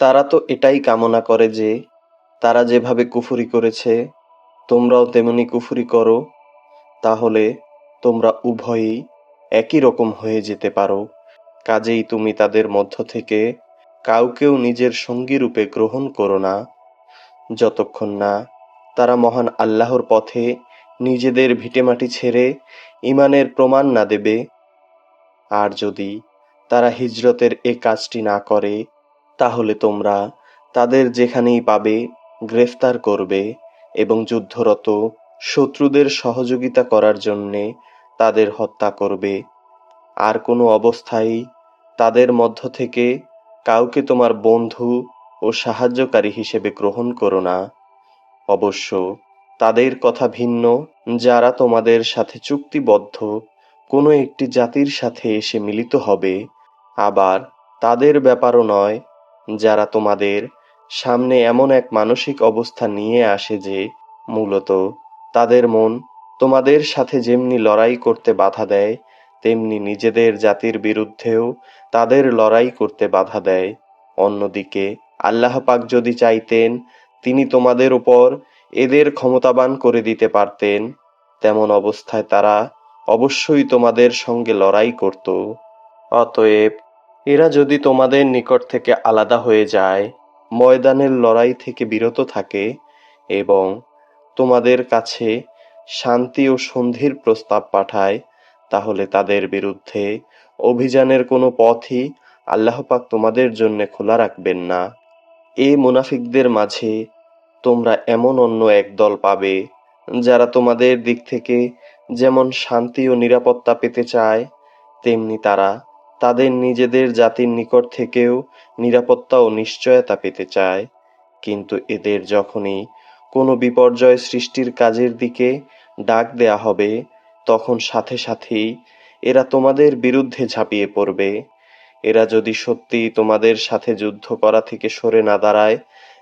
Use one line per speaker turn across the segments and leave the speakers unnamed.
তারা তো এটাই কামনা করে যে, তারা যেভাবে কুফুরি করেছে, তোমরাও তেমনি কুফুরি করো, তাহলে তোমরা উভয়েই একই রকম হয়ে যেতে পারো। কাজেই তুমি তাদের মধ্য থেকে কাউকেও নিজের সঙ্গী রূপে গ্রহণ করো না। যতক্ষণ না তারা মহান আল্লাহর পথে নিজেদের ভিটেমাটি ছেড়ে ইমানের প্রমাণ না দেবে। আর যদি তারা হিজরতের এ কাজটি না করে তাহলে তোমরা তাদের যেখানেই পাবে গ্রেফতার করবে এবং যুদ্ধরত শত্রুদের সহযোগিতা করার জন্যে তাদের হত্যা করবে। আর কোনো অবস্থায় তাদের মধ্য থেকে কাউকে তোমার বন্ধু ও সাহায্যকারী হিসেবে গ্রহণ করো না। অবশ্য তাদের কথা ভিন্ন, যারা তোমাদের সাথে চুক্তিবদ্ধ, কোনো একটি জাতির সাথে এসে মিলিত হবে। আবার তাদের ব্যাপারও নয় যারা তোমাদের সামনে এমন এক মানসিক অবস্থা নিয়ে আসে যে, মূলত তাদের মন তোমাদের সাথে যেমনি লড়াই করতে বাধা দেয়, তেমনি নিজেদের জাতির বিরুদ্ধেও তাদের লড়াই করতে বাধা দেয়। অন্যদিকে আল্লাহ পাক যদি চাইতেন, তিনি তোমাদের উপর এদের ক্ষমতাবান করে দিতে পারতেন। তেমন অবস্থায় তারা অবশ্যই তোমাদের সঙ্গে লড়াই করত। অতএব এরা যদি তোমাদের নিকট থেকে আলাদা হয়ে যায়, ময়দানের লড়াই থেকে বিরত থাকে এবং তোমাদের কাছে শান্তি ও সন্ধির প্রস্তাব পাঠায়, তাহলে তাদের বিরুদ্ধে অভিযানের কোনো পথই আল্লাহপাক তোমাদের জন্য খোলা রাখবেন না। এ মুনাফিকদের মাঝে তোমরা এমন অন্য এক দল পাবে, যারা তোমাদের দিক থেকে যেমন শান্তি ও নিরাপত্তা পেতে চায়, তেমনি তারা তাদের নিজেদের জাতির নিকট থেকেও নিরাপত্তা ও নিশ্চয়তা পেতে চায়। কিন্তু এদের যখনই কোনো বিপর্যয় সৃষ্টির কাজের দিকে ডাক দেয়া হবে, তখন সাথে সাথেই এরা তোমাদের বিরুদ্ধে ঝাঁপিয়ে পড়বে। এরা যদি সত্যি তোমাদের সাথে যুদ্ধ করা থেকে সরে না দাঁড়ায়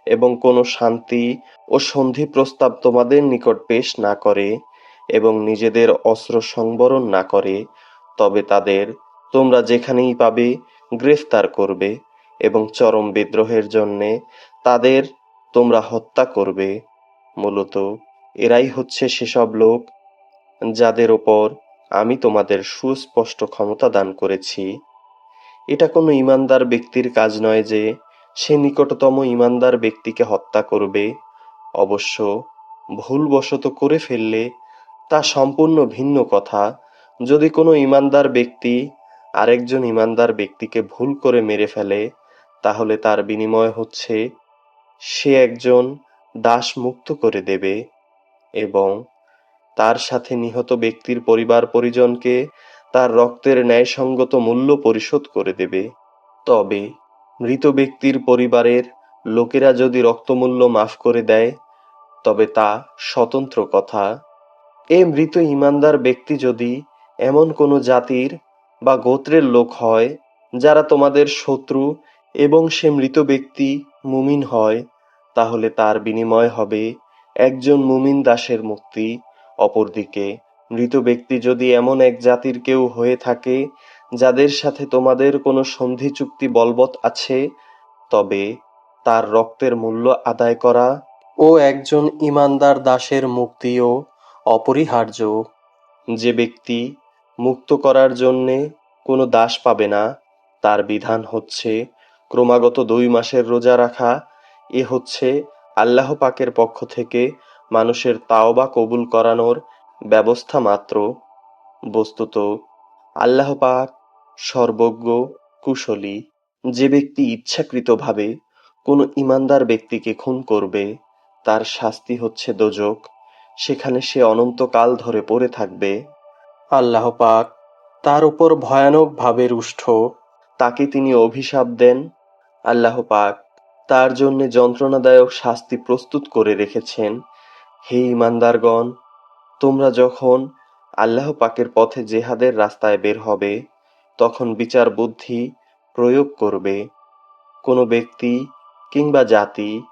এবং কোনো শান্তি ও সন্ধি প্রস্তাব তোমাদের নিকট পেশ না করে এবং নিজেদের অস্ত্র সংবরণ না করে, তবে তাদের তোমরা যেখানেই পাবে, গ্রেফতার করবে এবং চরম বিদ্রোহের জন্যে তাদের তোমরা হত্যা করবে। মূলত এরাই হচ্ছে সেসব লোক যাদের ওপর আমি তোমাদের সুস্পষ্ট ক্ষমতা দান করেছি। এটা কোনো ইমানদার ব্যক্তির কাজ নয় যে সে নিকটতম ইমানদার ব্যক্তিকে হত্যা করবে। অবশ্য ভুলবশত করে ফেললে তা সম্পূর্ণ ভিন্ন কথা। যদি কোনো ইমানদার ব্যক্তি আরেকজন ইমানদার ব্যক্তিকে ভুল করে মেরে ফেলে, তাহলে তার বিনিময় হচ্ছে সে একজন দাস মুক্ত করে দেবে এবং তার সাথে নিহত ব্যক্তির পরিবার পরিজনকে তার রক্তের ন্যায়সঙ্গত মূল্য পরিশোধ করে দেবে। তবে মৃত ব্যক্তির পরিবারের লোকেরা যদি রক্তমূল্য মাফ করে দেয়, তবে তা স্বতন্ত্র কথা। এ মৃত ইমানদার ব্যক্তি যদি এমন কোনো জাতির বা গোত্রের লোক হয়, যারা তোমাদের শত্রু এবং সে মৃত ব্যক্তি মুমিন হয়, তাহলে তার বিনিময় হবে একজন মুমিন দাসের মুক্তি। অপরদিকে, মৃত ব্যক্তি যদি এমন এক জাতির কেউ হয়ে থাকে, যাদের সাথে তোমাদের কোনো সন্ধি চুক্তি বলবৎ আছে, তবে তার রক্তের মূল্য আদায় করা ও একজন ইমানদার দাসের মুক্তিও অপরিহার্য। যে ব্যক্তি মুক্ত করার জন্যে কোনো দাস পাবে না। তার বিধান হচ্ছে, ক্রমাগত দুই মাসের রোজা রাখা। এ হচ্ছে আল্লাহ পাকের পক্ষ থেকে মানুষের তাওবা কবুল করানোর ব্যবস্থা মাত্র। বস্তুত, আল্লাহ পাক সর্বজ্ঞ, কুশলী, যে ব্যক্তি ইচ্ছাকৃতভাবে কোনো ইমানদার ব্যক্তিকে খুন করবে, তার শাস্তি হচ্ছে দোজক। সেখানে সে অনন্তকাল ধরে পড়ে থাকবে। আল্লাহ পাক তার উপর ভয়ানকভাবে রুষ্ট, তাকে তিনি অভিশাপ দেন। আল্লাহ পাক তার জন্য যন্ত্রণাদায়ক শাস্তি প্রস্তুত করে রেখেছেন। হে ইমানদারগণ, তোমরা যখন আল্লাহ পাকের পথে জেহাদের রাস্তায় বের হবে, তখন বিচার বুদ্ধি প্রয়োগ করবে। কোনো ব্যক্তি কিংবা জাতি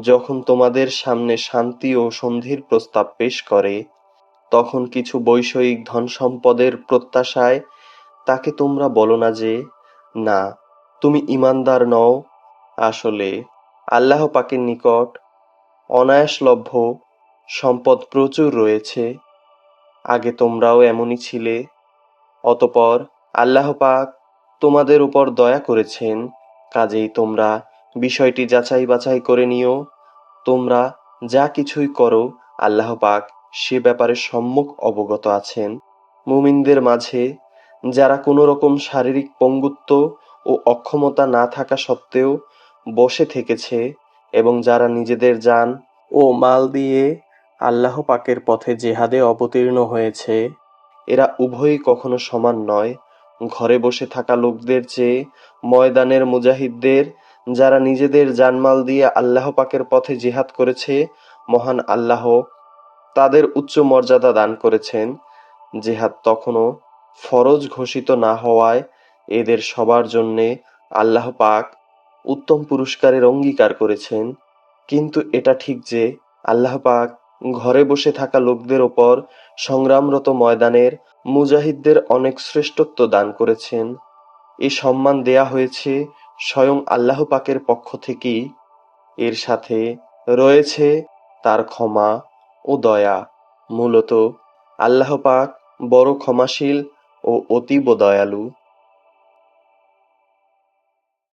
যখন তোমাদের সামনে শান্তি ও সন্ধির প্রস্তাব পেশ করে তখন কিছু বৈষয়িক ধন সম্পদের প্রত্যাশায় তাকে তোমরা বলো না যে, না, তুমি ইমানদার নও। আসলে আল্লাহ পাকের নিকট অনায়াসলভ্য সম্পদ প্রচুর রয়েছে। আগে তোমরাও এমনই ছিলে। অতপর আল্লাহ পাক তোমাদের উপর দয়া করেছেন। কাজেই তোমরা বিষয়টি যাচাই বাছাই করে নিও। তোমরা যা কিছুই করো, আল্লাহ পাক সে ব্যাপারে সম্মুখ অবগত আছেন। মুমিনদের মাঝে যারা কোনো রকম শারীরিক পঙ্গুত্ব ও অক্ষমতা না থাকা সত্ত্বেও বসে থেকেছে এবং যারা নিজেদের যান ও মাল দিয়ে আল্লাহ পাকের পথে জেহাদে অবতীর্ণ হয়েছে, এরা উভয়ই কখনো সমান নয়। ঘরে বসে থাকা লোকদের চেয়ে ময়দানের মুজাহিদদের যারা নিজেদের জানমাল দিয়ে আল্লাহ পাকের পথে জিহাদ করেছে, মহান আল্লাহ তাদের উচ্চ মর্যাদা দান করেছেন জেহাদ তখনও ফরজ ঘোষিত না হওয়ায় এদের সবার জন্যে আল্লাহ পাক উত্তম পুরস্কারের অঙ্গীকার করেছেন। কিন্তু এটা ঠিক যে আল্লাহ পাক ঘরে বসে থাকা লোকদের ওপর সংগ্রামরত ময়দানের মুজাহিদদের অনেক শ্রেষ্ঠত্ব দান করেছেন। এ সম্মান দেয়া হয়েছে স্বয়ং আল্লাহ পাকের পক্ষ থেকেই। এর সাথে রয়েছে তার ক্ষমা ও দয়া। মূলত আল্লাহ পাক বড় ক্ষমাশীল ও অতীব দয়ালু।